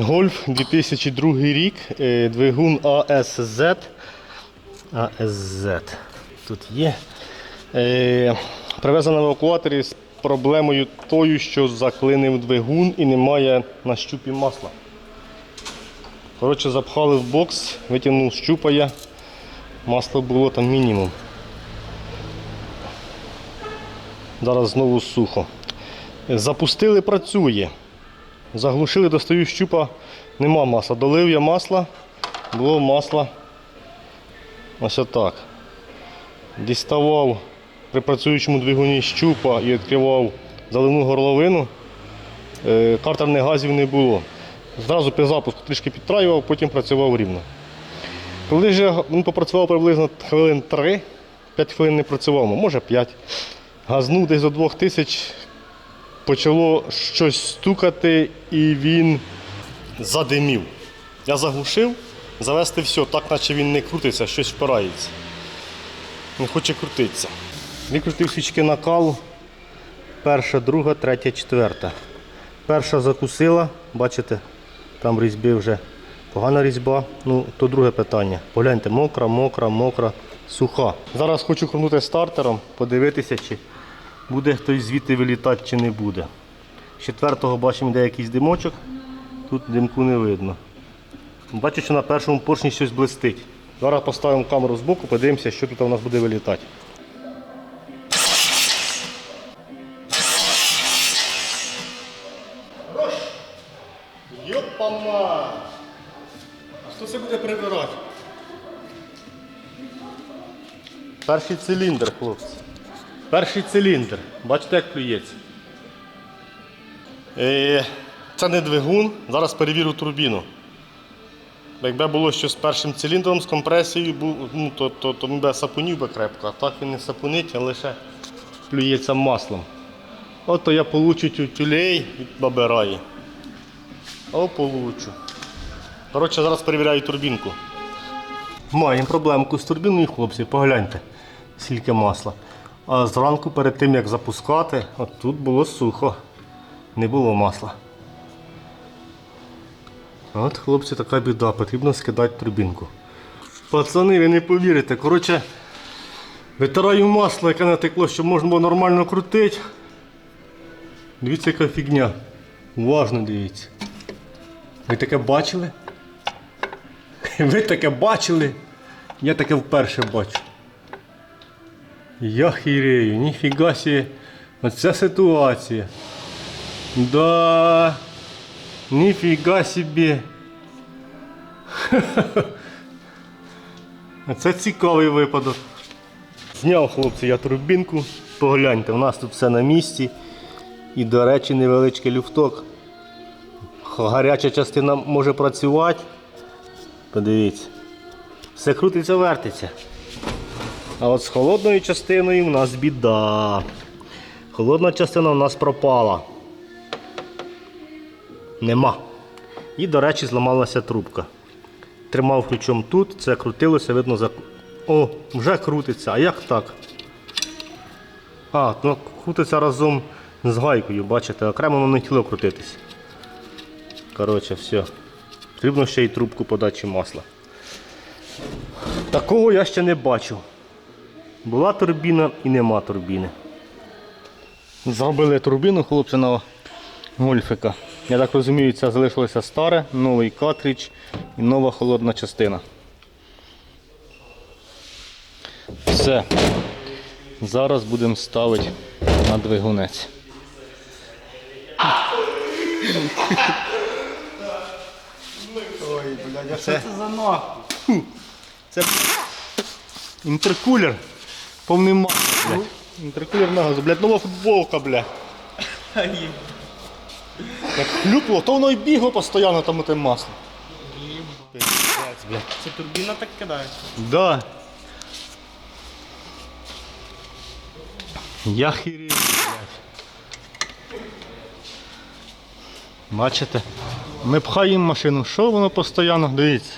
Гольф 2002 рік, е, двигун ASZ. ASZ. Тут є. Е, Привезено на евакуаторі з проблемою тою, що заклинив двигун і немає на щупі масла. Коротше, запхали в бокс, витягнув з щупа. Масло було там мінімум. Зараз знову сухо. Запустили, працює. Заглушили, достаю щупа, нема масла. Долив я масла, було масло. Ось отак. Діставав при працюючому двигуні щупа і відкривав заливну горловину. Е, Картерних газів не було. Зразу при запуску трішки підтраював, потім працював рівно. Коли ж він попрацював приблизно хвилин 3, 5 хвилин не працював, ну, може 5. Газнув десь до 2000, почало щось стукати і він задимів. Я заглушив, завести все, так наче він не крутиться, щось впирається. Не хоче крутитися. Викрутив свічки накалу. Перша, друга, третя, четверта. Перша закусила, бачите, там різьби вже погана різьба. Ну, то друге питання. Погляньте, мокра, мокра, мокра, суха. Зараз хочу крутнути стартером, подивитися, чи буде хтось звідти вилітати, чи не буде. З четвертого бачимо, де якийсь димочок. Тут димку не видно. Бачу, що на першому поршні щось блистить. Зараз поставимо камеру збоку, подивимося, що тут у нас буде вилітати. Йопама! А хто це буде прибирати? Перший циліндр, хлопці. Перший циліндр. Бачите, як плюється. Е, Це не двигун. Зараз перевірю турбіну. Якби було щось з першим циліндром, з компресією, ну, то, то, то би сапунів би крепко, а так він не сапунить, а лише плюється маслом. От то я получу тюлей від бабираї. О, получу. Коротше, зараз перевіряю турбінку. Маємо проблемку з турбіною, хлопці, погляньте, скільки масла. А зранку перед тим як запускати, от тут було сухо. Не було масла. От, хлопці, така біда, потрібно скидати турбінку. Пацани, ви не повірите. Коротше, витираю масло, яке натекло, щоб можна було нормально крутити. Дивіться, яка фігня. Уважно дивіться. Ви таке бачили? Ви таке бачили? Я таке вперше бачу. Я хірею, ніфіга сі. Оця ситуація. Да. Ніфіга собі. Це цікавий випадок. Зняв хлопці я турбінку. Погляньте, у нас тут все на місці. І, до речі, невеличкий люфток. Гаряча частина може працювати. Подивіться. Все крутиться, вертиться. А от з холодною частиною у нас біда. Холодна частина у нас пропала. Нема. І, до речі, зламалася трубка. Тримав ключом тут, це крутилося, видно, за... О, вже крутиться. А як так? А, ну крутиться разом з гайкою, бачите, окремо воно не хотіло крутитись. Коротше, все. Потрібно ще й трубку подачі масла. Такого я ще не бачив. Була турбіна і нема турбіни. Зробили турбіну хлопці на гольфика. Я так розумію, це залишилося старе, новий картридж і нова холодна частина. Все. Зараз будемо ставити на двигунець. Ой, блядь, а що це за нахуй? Це інтеркулер. Повний блядь. Інтеркулер на газу, блядь, нова футболка, блядь. Як хлюпало, то воно і бігло постійно там тим маслом. Пиздець, блядь. Це турбіна так кидає. Да. Я хірію, блядь. Бачите? Ми пхаємо машину, що воно постійно, дивіться.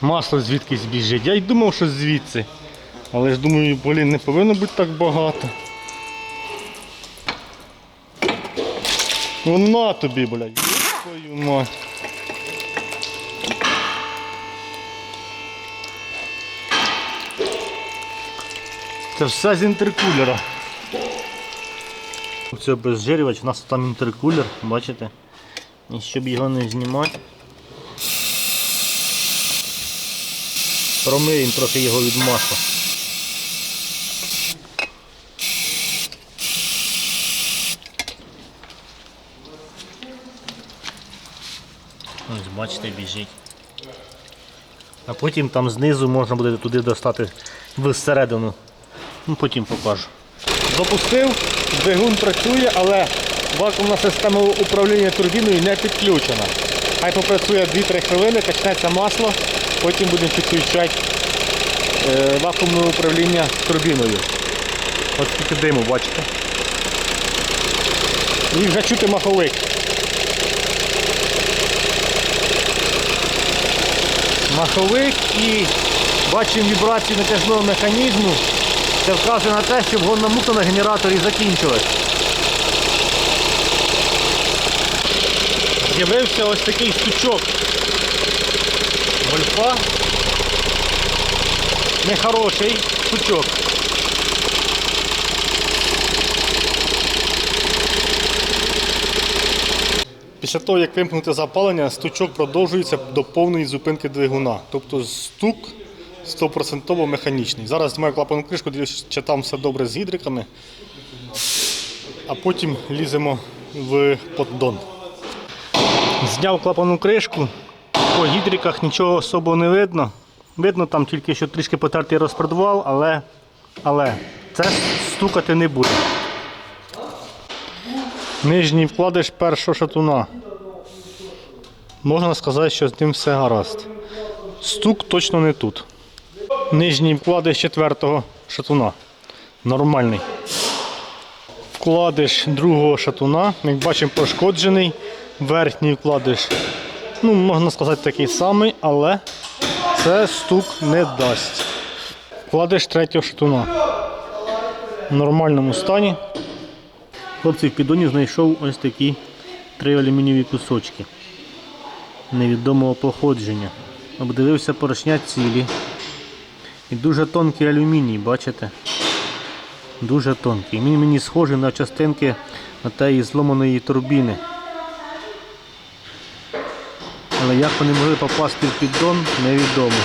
Масло звідкись біжить. Я й думав, що звідси. Але ж думаю, блін, не повинно бути так багато. Ну на тобі, блядь. Твою мать. Це все з інтеркулера. Це безжирювач, у нас там інтеркулер, бачите? І щоб його не знімати. Промиємо трохи його від масла. Ось бачите, біжить. А потім там знизу можна буде туди достати всередину. Ну, потім покажу. Запустив, двигун працює, але вакуумна система управління турбіною не підключена. Хай попрацює 2-3 хвилини, качнеться масло, потім будемо підключати е, вакуумне управління турбіною. Ось тільки диму, бачите. І вже чути маховик. Маховик і бачимо вібрацію натяжного механізму. Це вказує на те, що вгонна мука на генераторі закінчилась. З'явився ось такий стучок. Гольфа. Нехороший стучок. Після того, як вимкнути запалення, стучок продовжується до повної зупинки двигуна. Тобто стук 100% механічний. Зараз знімаю клапану кришку, дивлюсь, чи там все добре з гідриками, а потім ліземо в поддон. Зняв клапану кришку, по гідриках нічого особо не видно. Видно там тільки, що трішки потертий розпродував, але, але це стукати не буде. Нижній вкладиш першого шатуна. Можна сказати, що з ним все гаразд. Стук точно не тут. Нижній вкладиш четвертого шатуна. Нормальний. Вкладиш другого шатуна, як бачимо, пошкоджений. Верхній вкладиш, ну, можна сказати, такий самий, але це стук не дасть. Вкладиш третього шатуна. В нормальному стані. Хлопці в піддоні знайшов ось такі три алюмінієві кусочки невідомого походження. Обдивився поршня цілі. І дуже тонкий алюміній, бачите? Дуже тонкий. Він мені схожий на частинки тієї зломаної турбіни. Але як вони могли попасти в піддон, невідомо.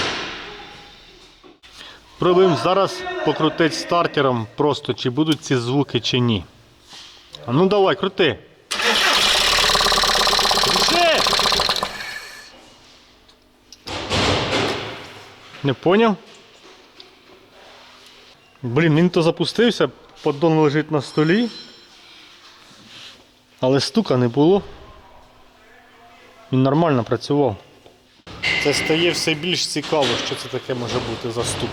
Пробуємо зараз покрутити стартером просто, чи будуть ці звуки, чи ні. А ну давай, крути. Крути! Не поняв? Блін, він то запустився, поддон лежить на столі. Але стука не було. Він нормально працював. Це стає все більш цікаво, що це таке може бути за стук.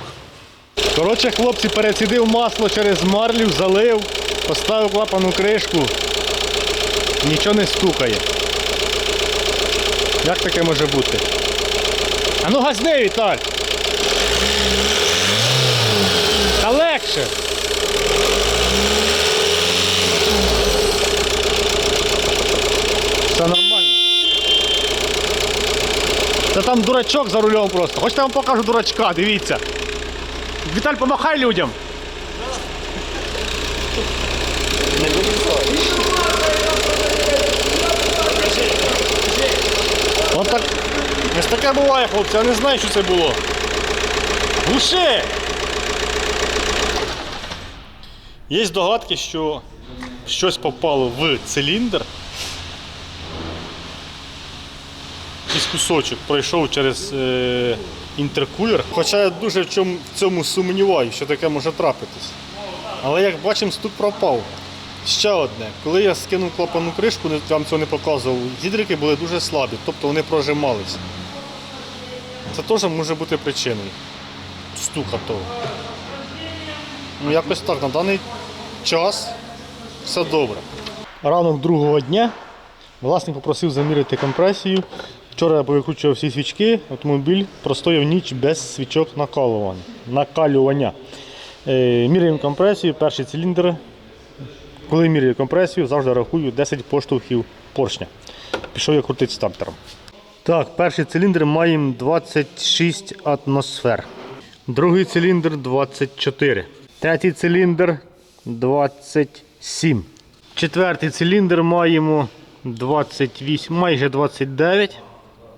Коротше, хлопці, перецідив масло через марлю, залив, поставив клапану кришку. Нічого не стукає. Як таке може бути? А ну газни, Віталь! Та легше! Все нормально. Це там дурачок за рулем просто. Хочете я вам покажу дурачка, дивіться. Віталь, помахай людям. От так. Ось таке буває, хлопці, я не знаю, що це було. Глуши! Є здогадки, що щось попало в циліндр. Кусочок пройшов через е, інтеркулер. Хоча я дуже в цьому сумніваюся, що таке може трапитись. Але як бачимо, стук пропав. Ще одне, коли я скинув клапану кришку, вам цього не показував, гідрики були дуже слабі, тобто вони прожимались. Це теж може бути причиною стука того. Ну якось так, на даний час все добре. Ранок другого дня власник попросив заміряти компресію. Вчора я повикручував всі свічки, автомобіль простояв ніч без свічок накалування. накалювання. Е, міряємо компресію, перший циліндр. Коли міряю компресію, завжди рахую 10 поштовхів поршня. Пішов я крутити стартером. Так, перший циліндр маємо 26 атмосфер. Другий циліндр 24. Третій циліндр 27. Четвертий циліндр маємо 28, майже 29.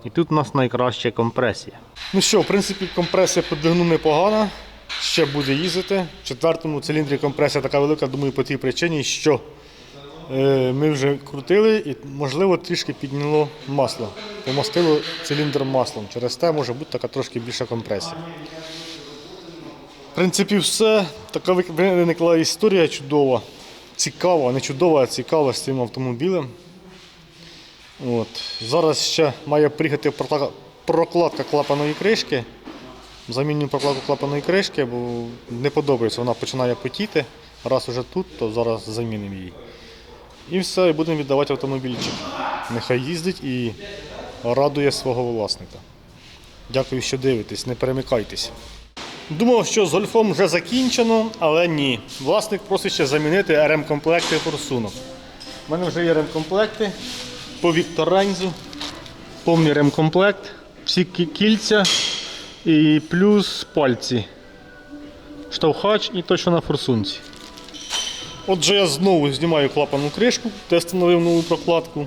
І тут у нас найкраща компресія. Ну що, в принципі, компресія по непогана. Ще буде їздити. В четвертому циліндрі компресія така велика, думаю, по тій причині, що е, ми вже крутили і, можливо, трішки підняло масло. Помастило циліндр маслом. Через те може бути така трошки більша компресія. В принципі, все. Така виникла історія чудова. Цікава, не чудова, а цікава з цим автомобілем. От. Зараз ще має приїхати прокладка клапаної кришки. Заміню прокладку клапаної кришки, бо не подобається, вона починає потіти. Раз уже тут, то зараз замінимо її. І все, і будемо віддавати автомобільчик. Нехай їздить і радує свого власника. Дякую, що дивитесь, не перемикайтесь. Думав, що з гольфом вже закінчено, але ні. Власник просить ще замінити РМ-комплекти форсунок. У мене вже є РМ-комплекти по Вікторензу. Повний ремкомплект, всі кільця і плюс пальці. Штовхач і точно на форсунці. Отже, я знову знімаю клапану кришку, де встановив нову прокладку.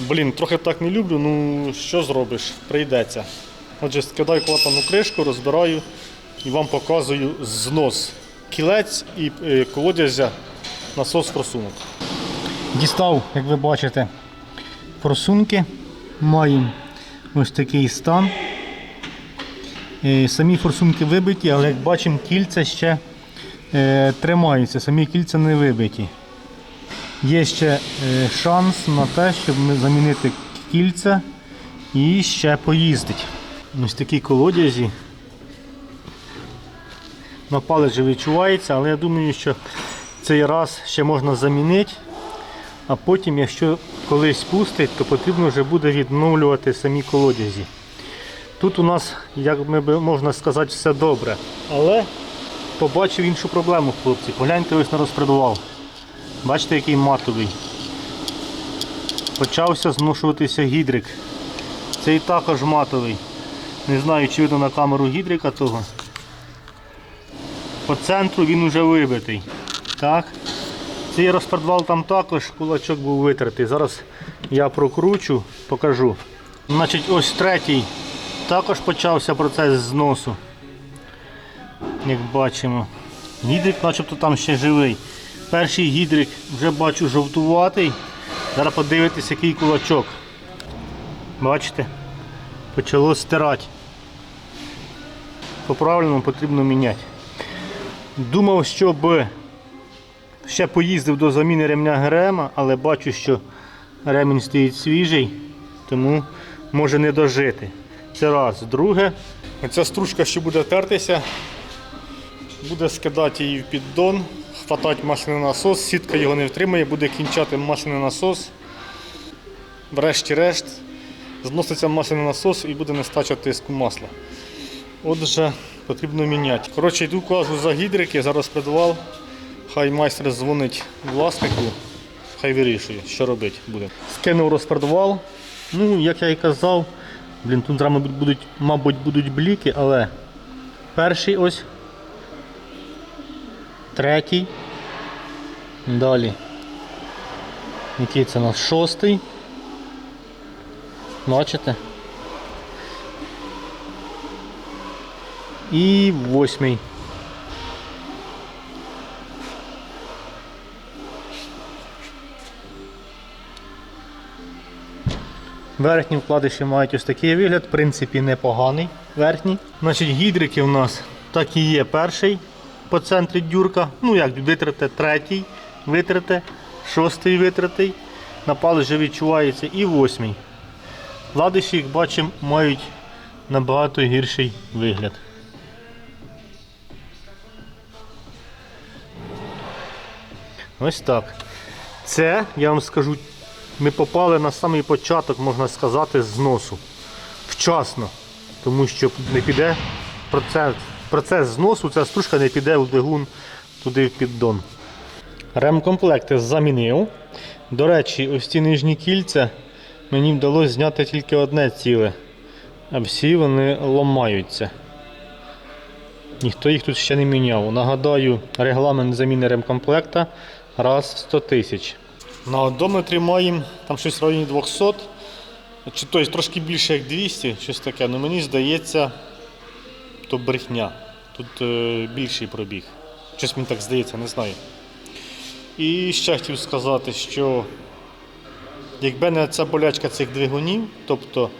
Блін, трохи так не люблю, ну що зробиш, прийдеться. Отже, скидаю клапану кришку, розбираю і вам показую знос кілець і е, колодязя насос форсунок. Дістав, як ви бачите, форсунки. Маємо ось такий стан. Е, Самі форсунки вибиті, але як бачимо, кільця ще е, тримаються, самі кільця не вибиті. Є ще е, шанс на те, щоб замінити кільця і ще поїздить. Ось такі колодязі. На палець вже відчувається, але я думаю, що цей раз ще можна замінити. А потім, якщо колись пустить, то потрібно вже буде відновлювати самі колодязі. Тут у нас, як ми можна сказати, все добре. Але побачив іншу проблему, хлопці. Погляньте ось на розпредувал. Бачите, який матовий. Почався зношуватися гідрик. Цей також матовий. Не знаю, чи видно на камеру гідрика того. По центру він вже вибитий. Так. Цей розпредвал там також кулачок був витертий. Зараз я прокручу, покажу. Значить, ось третій також почався процес зносу. Як бачимо. Гідрик начебто там ще живий. Перший гідрик вже бачу жовтуватий. Зараз подивитись, який кулачок. Бачите? Почало стирати. По-правильному потрібно міняти. Думав, щоб ще поїздив до заміни ремня ГРМ, але бачу, що ремінь стоїть свіжий, тому може не дожити. Це раз. Друге, оця стружка ще буде тертися, буде скидати її в піддон, хватати масляний насос, сітка його не втримає, буде кінчати масляний насос. Врешті-решт, зноситься масляний насос і буде нестача тиску масла. Отже, потрібно міняти. Коротше, йду кажу за гідрики, зараз придбав. Хай майстер дзвонить власнику, хай вирішує, що робити буде. Скинув розпродував. Ну, як я і казав, блін, тут зараз, будуть, мабуть, будуть бліки, але перший ось, третій. Далі. Який це у нас шостий. Бачите? І восьмий. Верхні вкладиші мають ось такий вигляд, в принципі, непоганий. Верхній. Значить, гідрики у нас так і є перший по центрі дюрка. Ну як витрате третій, витрате, шостий витратий. На палець відчувається і восьмий. Вкладиші, як бачимо, мають набагато гірший вигляд. Ось так. Це, я вам скажу, ми попали на самий початок, можна сказати, зносу. Вчасно. Тому що не піде процес, процес зносу, ця стружка не піде у двигун туди в піддон. Ремкомплекти замінив. До речі, ось ці нижні кільця мені вдалося зняти тільки одне ціле, а всі вони ламаються. Ніхто їх тут ще не міняв. Нагадаю, регламент заміни ремкомплекта раз в 100 тисяч. На одометрі маємо там щось в районі 200, чи тобто трошки більше як 200, щось таке. Ну мені здається, то брехня. Тут е, більший пробіг. Щось мені так здається, не знаю. І ще хотів сказати, що якби не ця болячка цих двигунів, тобто,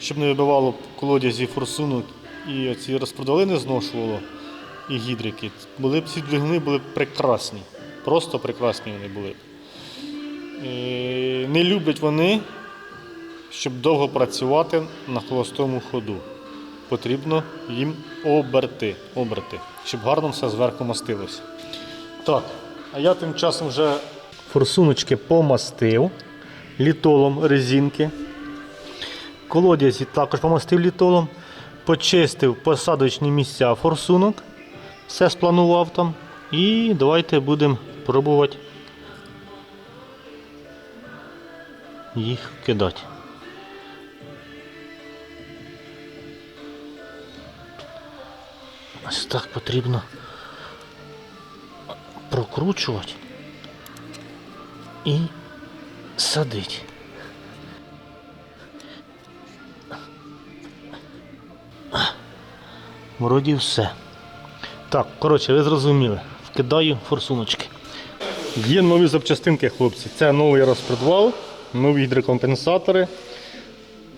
щоб не вибивало колодязі форсунок і оці розпродали не зношувало, і гідрики, були б ці двигуни були б прекрасні. Просто прекрасні вони були б. Не люблять вони, щоб довго працювати на холостому ходу. Потрібно їм оберти, оберти, щоб гарно все зверху мастилося. Так, а я тим часом вже форсуночки помастив літолом резинки. Колодязі також помастив літолом, почистив посадочні місця форсунок, все спланував там. І давайте будемо пробувати їх кидати. Ось так потрібно прокручувати і садити. Вроді все. Так, коротше, ви зрозуміли. Вкидаю форсуночки. Є нові запчастинки, хлопці. Це новий розпредвал, нові гідрокомпенсатори,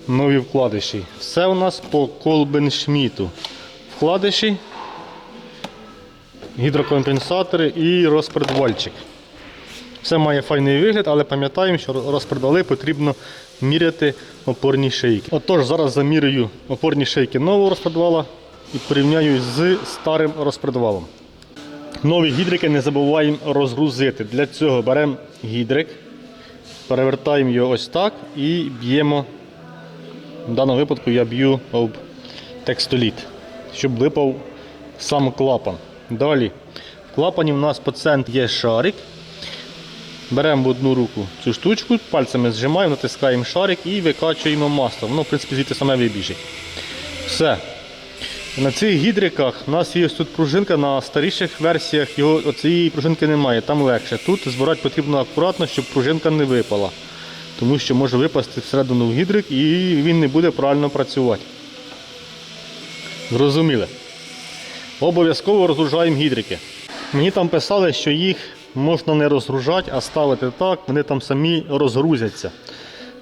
нові вкладиші. Все у нас по Колбеншміту. Вкладиші, гідрокомпенсатори і розпредвальчик. Все має файний вигляд, але пам'ятаємо, що розпредвали потрібно міряти опорні шийки. Отож, зараз замірюю опорні шийки нового розпредвала і порівняю з старим розпредвалом. Нові гідрики не забуваємо розгрузити. Для цього беремо гідрик, перевертаємо його ось так і б'ємо. В даному випадку я б'ю об текстоліт, щоб випав сам клапан. Далі в клапані в нас центрі є шарик. Беремо в одну руку цю штучку, пальцями зжимаємо, натискаємо шарик і викачуємо масло. Воно, в принципі, звідти саме вибіжить. Все. На цих гідриках у нас є тут пружинка, на старіших версіях його, цієї пружинки немає, там легше. Тут збирати потрібно акуратно, щоб пружинка не випала. Тому що може випасти всередину в гідрик і він не буде правильно працювати. Зрозуміли. Обов'язково розгружаємо гідрики. Мені там писали, що їх можна не розгружати, а ставити так, вони там самі розгрузяться.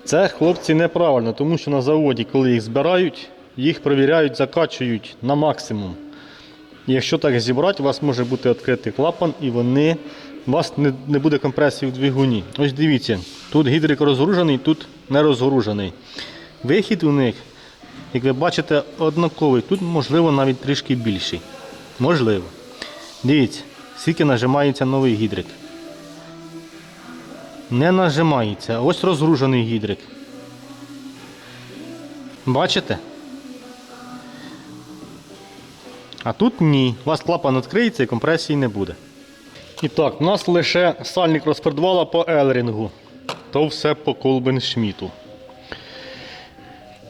Це хлопці неправильно, тому що на заводі, коли їх збирають, їх перевіряють, закачують на максимум. Якщо так зібрати, у вас може бути відкритий клапан і вони, у вас не, не буде компресії в двигуні. Ось дивіться, тут гідрик розгружений, тут не розгружений. Вихід у них, як ви бачите, однаковий. Тут, можливо, навіть трішки більший. Можливо. Дивіться, скільки нажимається новий гідрик. Не нажимається. Ось розгружений гідрик. Бачите? А тут ні. У вас клапан відкриється і компресії не буде. І так, у нас лише сальник розпредвала по елрінгу. То все по Колбеншміту.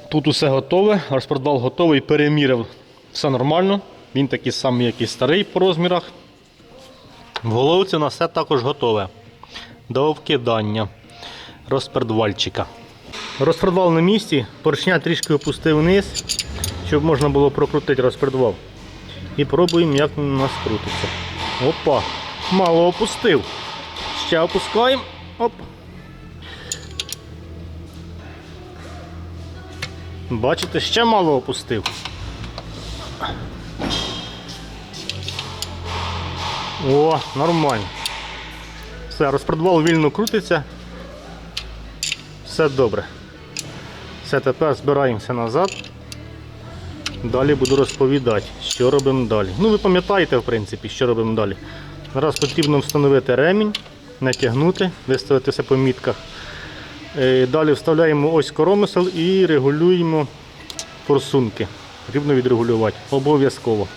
Тут усе готове, розпредвал готовий, переміряв все нормально. Він такий самий, як і старий по розмірах. В головці у нас все також готове. До вкидання розпредвальчика. Розпредвал на місці, поршня трішки опустив вниз, щоб можна було прокрутити розпредвал. І пробуємо, як він у нас крутиться. Опа! Мало опустив. Ще опускаємо. Оп. Бачите, ще мало опустив. О, нормально. Все, розпредвал вільно крутиться. Все добре. Все, тепер збираємося назад. Далі буду розповідати, що робимо далі. Ну, ви пам'ятаєте, в принципі, що робимо далі. Зараз потрібно встановити ремінь, натягнути, виставити все по мітках. Е, Далі вставляємо ось коромисел і регулюємо форсунки. Потрібно відрегулювати. Обов'язково.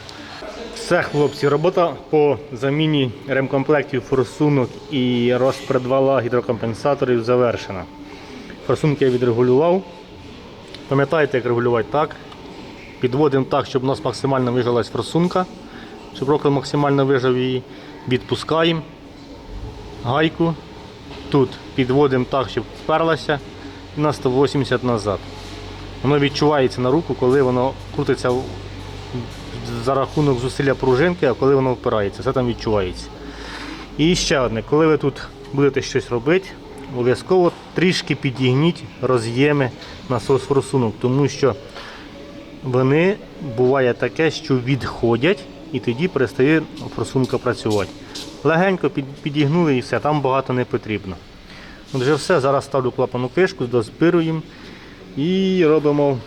Все, хлопці, робота по заміні ремкомплектів форсунок і розпредвала гідрокомпенсаторів завершена. Форсунки я відрегулював. Пам'ятаєте, як регулювати так. Підводимо так, щоб у нас максимально вижалась форсунка, щоб рокер максимально вижав її. Відпускаємо гайку. Тут підводимо так, щоб вперлася і на 180 назад. Воно відчувається на руку, коли воно крутиться за рахунок зусилля пружинки, а коли воно впирається, це там відчувається. І ще одне, коли ви тут будете щось робити, обов'язково трішки підігніть роз'єми насос форсунок, тому що вони буває таке, що відходять і тоді перестає форсунка працювати. Легенько підігнули і все, там багато не потрібно. От вже все, зараз ставлю клапану кришку, дозбируємо і робимо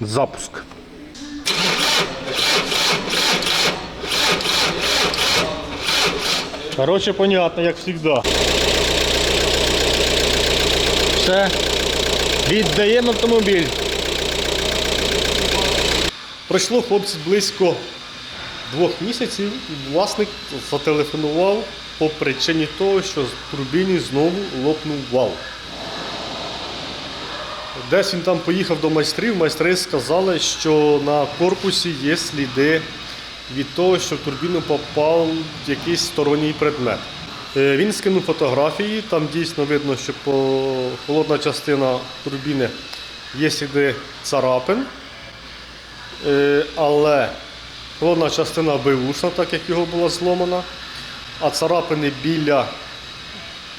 запуск. Короче, понятно, як завжди. Все. Віддаємо автомобіль. Пройшло хлопці близько двох місяців і власник зателефонував по причині того, що з турбіні знову лопнув вал. Десь він там поїхав до майстрів, майстри сказали, що на корпусі є сліди від того, що в турбіну попав якийсь сторонній предмет. Е, Він скинув фотографії, там дійсно видно, що холодна частина турбіни є сліди царапин, але холодна частина бивушна, так як його була зломана, а царапини біля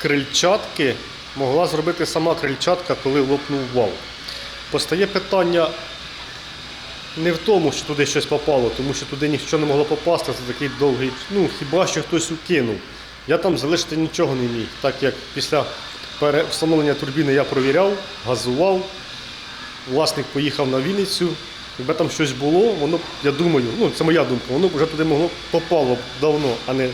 крильчатки могла зробити сама крильчатка, коли лопнув вал. Постає питання не в тому, що туди щось попало, тому що туди нічого не могло попасти, це такий довгий, ну хіба що хтось укинув. Я там залишити нічого не міг, так як після перевстановлення турбіни я провіряв, газував, власник поїхав на Вінницю. Якби там щось було, воно, я думаю, ну це моя думка, воно вже туди могло попало б давно, а не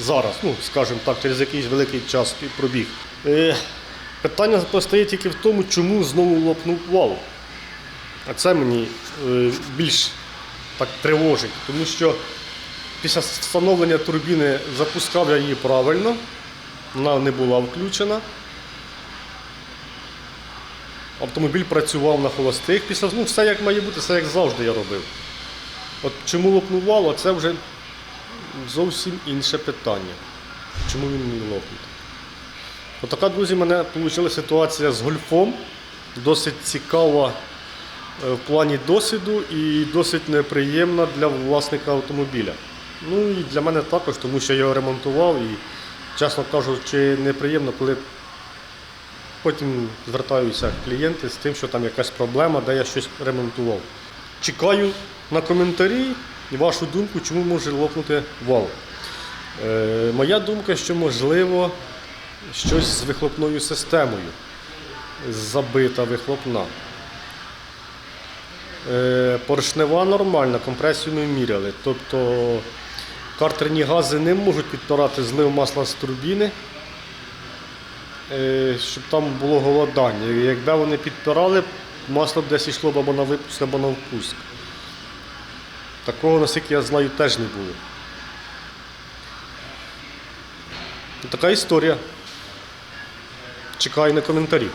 зараз, ну скажімо так, через якийсь великий час пробіг. Е, питання постає тільки в тому, чому знову лопнув вал. А це мені е, більш так тривожить, тому що після встановлення турбіни запускав я її правильно, вона не була включена. Автомобіль працював на холостих після ну, все як має бути, все як завжди я робив. От чому лопнув вал, це вже зовсім інше питання. Чому він не лопнув? Отака, друзі, мене вийшла ситуація з гольфом. Досить цікава е, в плані досвіду і досить неприємна для власника автомобіля. Ну і для мене також, тому що я його ремонтував і, чесно кажучи, неприємно, коли потім звертаються клієнти з тим, що там якась проблема, де я щось ремонтував. Чекаю на коментарі і вашу думку, чому може лопнути вал. Е, моя думка, що можливо щось з вихлопною системою. Забита вихлопна. Е, поршнева нормальна, компресію ми міряли. Тобто картерні гази не можуть підпирати злив масла з турбіни, щоб там було голодання. Якби вони підпирали, масло б десь йшло або на випуск, або на впуск. Такого, наскільки я знаю, теж не було. Така історія. Чекаю на коментарі.